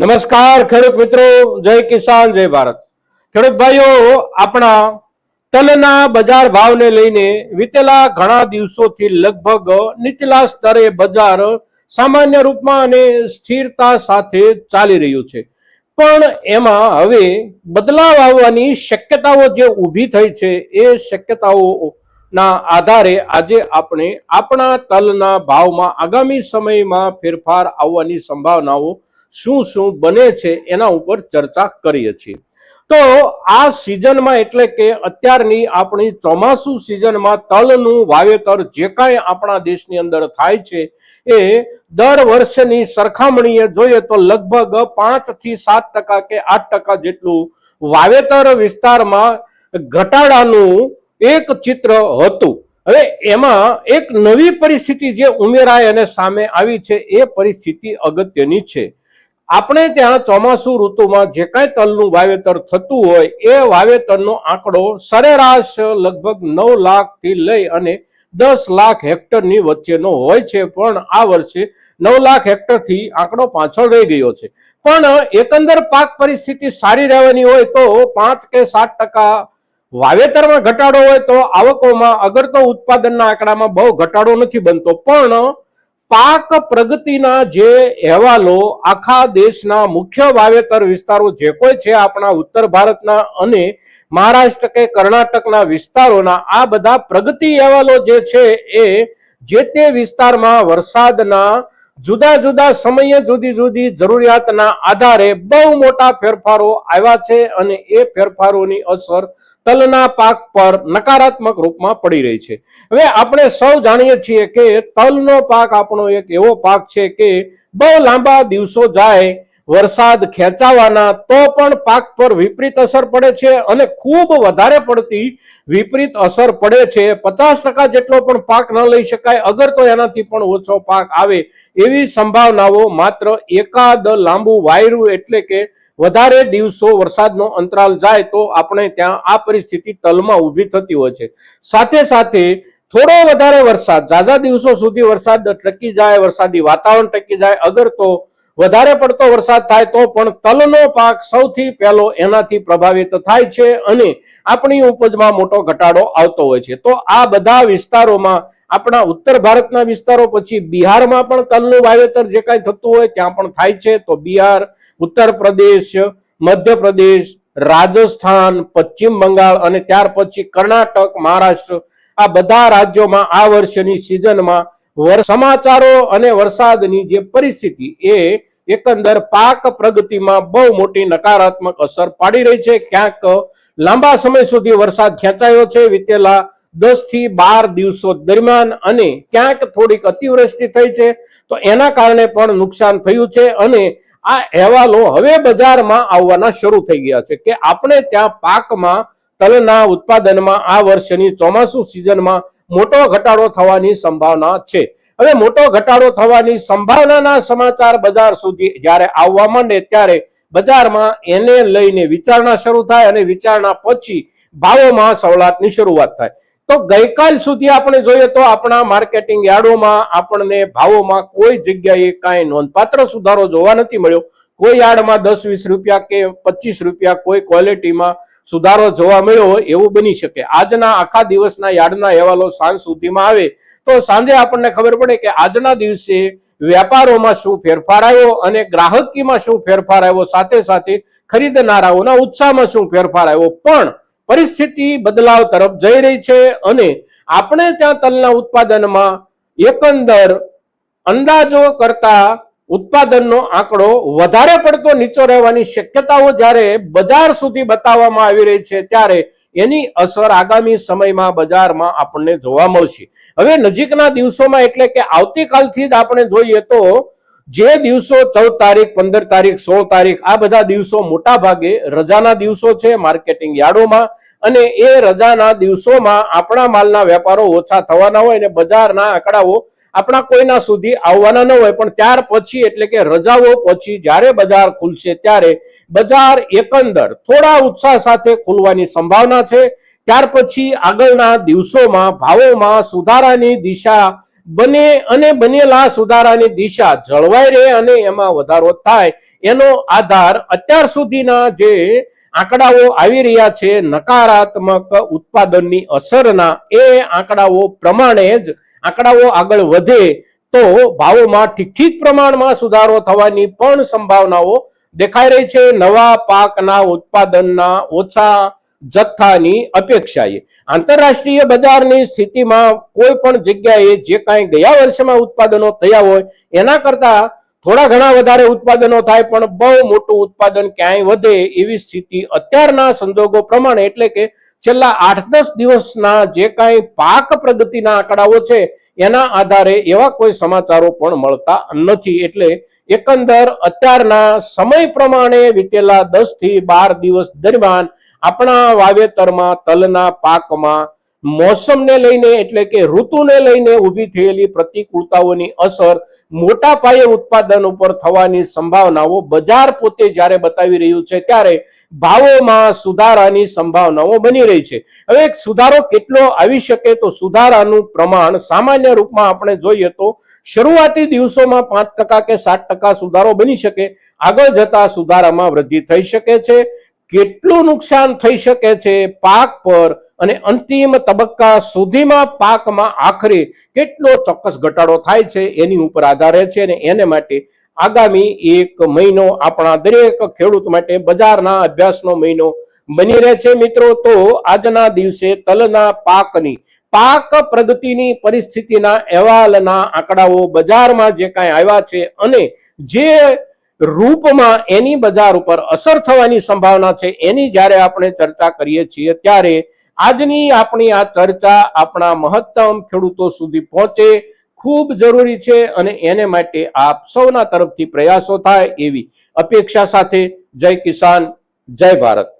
નમસ્કાર, ખેડૂત મિત્રો, જય કિસાન, જય ભારત. ખેડૂત ભાઈઓ, આપણા તલના બજાર ભાવને લઈને વીતેલા ઘણા દિવસોથી લગભગ નીચલા સ્તરે બજાર સામાન્ય રૂપમાં અને સ્થિરતા સાથે ચાલી રહ્યું છે. પણ એમાં હવે બદલાવ આવવાની શક્યતાઓ જે ઊભી થઈ છે, એ શક્યતાઓ ના આધારે આજે આપણે આપણા તલના ભાવમાં આગામી સમયમાં ફેરફાર આવવાની સંભાવનાઓ શું શું બને છે એના ઉપર ચર્ચા કરીએ છીએ. તો આ સિઝનમાં એટલે કે અત્યારની આપણી ચોમાસું સિઝનમાં તલનું વાવેતર જે કાંઈ આપણા દેશની અંદર થાય છે એ દર વર્ષની સરખામણીએ જોઈએ તો લગભગ પાંચથી સાત ટકા કે આઠ ટકા જેટલું વાવેતર વિસ્તારમાં ઘટાડાનું એક ચિત્ર હતું. હવે એમાં એક નવી પરિસ્થિતિ જે ઉમેરાય અને સામે આવી છે એ પરિસ્થિતિ અગત્યની છે. આપણે ત્યાં ચોમાસુ ઋતુમાં જે કાંઈ તલનું વાવેતર થતું હોય, એ વાવેતરનો આંકડો સરેરાશ લગભગ નવ લાખથી લઈ અને દસ લાખ હેક્ટરની વચ્ચેનો હોય છે. પણ આ વર્ષે નવ લાખ હેક્ટરથી આંકડો પાછળ રહી ગયો છે. પણ એકંદર પાક પરિસ્થિતિ સારી રહેવાની હોય તો પાંચ કે સાત ટકા વાવેતરમાં ઘટાડો હોય તો આવકોમાં અગર તો ઉત્પાદનના આંકડામાં બહુ ઘટાડો નથી બનતો. પણ પાક પ્રગતિના જે અહેવાલો આખા દેશના મુખ્ય વાવેતર વિસ્તારો જે કોઈ છે આપણા ઉત્તર ભારતના અને મહારાષ્ટ્ર કે કર્ણાટકના વિસ્તારોના, આ બધા પ્રગતિ અહેવાલો જે છે એ જે તે વિસ્તારમાં વરસાદના જુદા જુદા સમયે જુદી જુદી જરૂરિયાતના આધારે બહુ મોટા ફેરફારો આવ્યા છે અને એ ફેરફારોની અસર તલના પાક પર નકારાત્મક રૂપમાં પડી રહી છે. હવે આપણે સૌ જાણીએ છીએ કે તલનો પાક આપણો એક એવો પાક છે કે બહુ લાંબા દિવસો જાય, વરસાદ ખેંચાવાના તો પણ પાક પર વિપરીત અસર પડે છે અને ખૂબ વધારે પડતી વિપરીત અસર પડે છે. પચાસ ટકા જેટલો પણ પાક ન લઈ શકાય, અગર તો એનાથી પણ ઓછો પાક આવે એવી સંભાવનાઓ માત્ર એકાદ લાંબુ વાયરું એટલે કે વધારે દિવસો વરસાદનો અંતરાલ જાય તો આપણે ત્યાં આ પરિસ્થિતિ તલમાં ઊભી થતી હોય છે. સાથે સાથે થોડો વધારે વરસાદ, ઝાઝા દિવસો સુધી વરસાદ ટકી જાય, વરસાદી વાતાવરણ ટકી જાય, અગર તો વધારે પડતો વરસાદ થાય તો પણ તલનો પાક સૌથી પહેલો એનાથી પ્રભાવિત થાય છે અને આપણી ઉપજમાં મોટો ઘટાડો આવતો હોય છે. તો આ બધા વિસ્તારોમાં, આપણા ઉત્તર ભારતના વિસ્તારો પછી બિહારમાં પણ તલનું વાવેતર જે કાંઈ થતું હોય ત્યાં પણ થાય છે. તો બિહાર ઉત્તર પ્રદેશ મધ્યપ્રદેશ, રાજસ્થાન, પશ્ચિમ બંગાળ અને ત્યાર પછી કર્ણાટક, મહારાષ્ટ્ર, આ બધા રાજ્યોમાં આ વર્ષની સિઝનમાં સમાચારો અને વરસાદની જે પરિસ્થિતિ એ એકંદર પાક પ્રગતિમાં બહુ મોટી નકારાત્મક અસર પાડી રહી છે. ક્યાંક લાંબા સમય સુધી વરસાદ ખેંચાયો છે. વીતેલા દસથી બાર દિવસો દરમિયાન અને ક્યાંક થોડીક અતિવૃષ્ટિ થઈ છે. તો એના કારણે પણ નુકસાન થયું છે અને આ અહેવાલો હવે બજારમાં આવવાના શરૂ થઈ ગયા છે કે આપણે ત્યાં પાકમાં તલના ઉત્પાદનમાં આ વર્ષની ચોમાસુ સિઝનમાં મોટો ઘટાડો થવાની સંભાવના છે. હવે મોટો ઘટાડો થવાની સંભાવનાના સમાચાર બજાર સુધી જ્યારે આવવા માંડે ત્યારે બજારમાં એને લઈને વિચારણા શરૂ થાય અને વિચારણા પછી ભાવોમાં સવલાતની શરૂઆત થાય. તો ગઈકાલ સુધી આપણે જોઈએ તો આપણા માર્કેટિંગ યાર્ડોમાં આપણને ભાવોમાં કોઈ જગ્યાએ કાંઈ નોંધપાત્ર સુધારો જોવા નથી મળ્યો. કોઈ યાર્ડમાં દસ, વીસ રૂપિયા કે પચીસ રૂપિયા કોઈ ક્વોલિટીમાં સુધારો જોવા મળ્યો એવું બની શકે. આજના આખા દિવસના યાર્ડના અહેવાલો સાંજ સુધીમાં આવે તો સાંજે આપણને ખબર પડે કે આજના દિવસે વેપારોમાં શું ફેરફાર આવ્યો અને ગ્રાહકીમાં શું ફેરફાર આવ્યો સાથે સાથે ખરીદનારાઓના ઉત્સાહમાં શું ફેરફાર આવ્યો. પણ પરિસ્થિતિ બદલાવ તરફ જઈ રહી છે અને આપણે ત્યાં તલના ઉત્પાદનમાં એકંદર અંદાજો કરતા ઉત્પાદનનો આંકડો વધારે પડતો નીચો રહેવાની શક્યતાઓ જ્યારે બજાર સુધી બતાવવામાં આવી રહી છે ત્યારે એની અસર આગામી સમયમાં બજારમાં આપણને જોવા મળશે. હવે નજીકના દિવસોમાં એટલે કે આવતીકાલથી જ આપણે જોઈએ તો જે દિવસો ચૌદ તારીખ, પંદર તારીખ, સોળ તારીખ આ બધા દિવસો મોટા ભાગે રજાના દિવસો છે, માર્કેટિંગ યાર્ડોમાં અને એ રજાના દિવસોમાં આપણા માલના વેપારો ઓછા થવાના હોય અને બજારના આંકડાઓ આપણા કોઈના સુધી આવવાના ન હોય, પણ ત્યાર પછી એટલે કે રજાઓ પછી જ્યારે બજાર ખુલશે ત્યારે બજાર એકંદર થોડા ઉત્સાહ સાથે ખુલવાની સંભાવના છે. ત્યાર પછી આગળના દિવસોમાં ભાવોમાં સુધારાની દિશા બને અને બનેલા સુધારાની દિશા જળવાઈ રહે અને એમાં વધારો થાય એનો આધાર અત્યાર સુધીના જે આંકડાઓ આવી રહ્યા છે. નકારાત્મક ઉત્પાદનની અસરના એ આંકડાઓ પ્રમાણે જ આંકડાઓ આગળ વધે તો ભાવોમાં ઠીક ઠીક પ્રમાણમાં સુધારો થવાની પણ સંભાવનાઓ દેખાઈ રહી છે. નવા પાકના ઉત્પાદનના ઓછા જથ્થાની અપેક્ષાએ આંતરરાષ્ટ્રીય બજારની સ્થિતિમાં કોઈ પણ જગ્યાએ જે કાંઈ ગયા વર્ષમાં ઉત્પાદનો થયા હોય એના કરતા થોડા ઘણા વધારે ઉત્પાદનો થાય, પણ બહુ મોટું ઉત્પાદન ક્યાંય વધે એવી સ્થિતિ અત્યારના સંજોગો પ્રમાણે એટલે કે છેલ્લા આઠ દસ દિવસના જે કાંઈ પાક પ્રગતિના આંકડાઓ છે, એના આધારે એવા કોઈ સમાચારો પણ મળતા નથી. એટલે એકંદર અત્યારના સમય પ્રમાણે વીતેલા દસથી બાર દિવસ દરમિયાન આપણા વાવેતરમાં તલના પાકમાં મોસમને લઈને એટલે કે ઋતુને લઈને ઊભી થયેલી પ્રતિકૂળતાઓની અસર મોટા પાયે ઉત્પાદન ઉપર થવાની સંભાવનાઓ બજાર પોતે જ્યારે બતાવી રહ્યું છે, ત્યારે ભાવોમાં સુધારાની સંભાવનાઓ બની રહી છે. હવે એક સુધારો કેટલો આવી શકે તો સુધારાનું પ્રમાણ સામાન્ય રૂપમાં આપણે જોઈએ તો શરૂઆતી દિવસોમાં પાંચ ટકા કે સાત ટકા સુધારો બની શકે, આગળ જતા સુધારામાં વૃદ્ધિ થઈ શકે છે. કેટલું નુકસાન થઈ શકે છે, પાક પર અને અંતિમ તબક્કા સુધીમાં પાકમાં આખરે કેટલો ચોક્કસ ઘટાડો થાય છે એની ઉપર આધાર છે અને એને માટે આગામી એક મહિનો આપણા દરેક ખેડૂત માટે બજારના અભ્યાસનો મહિનો બની રહે છે. મિત્રો, તો આજના દિવસે તલના પાકની, પાક પ્રગતિની પરિસ્થિતિના અહેવાલના આંકડાઓ બજારમાં જે કાંઈ આવ્યા છે અને જે રૂપમાં એની બજાર ઉપર અસર થવાની સંભાવના છે એની જ્યારે આપણે ચર્ચા કરીએ છીએ ત્યારે આજની આપણી આ ચર્ચા આપણા મહત્તમ ખેડૂતો સુધી પહોંચે, ખૂબ જરૂરી છે અને એને માટે આપ સૌના તરફથી પ્રયાસો થાય એવી અપેક્ષા સાથે જય કિસાન, જય ભારત.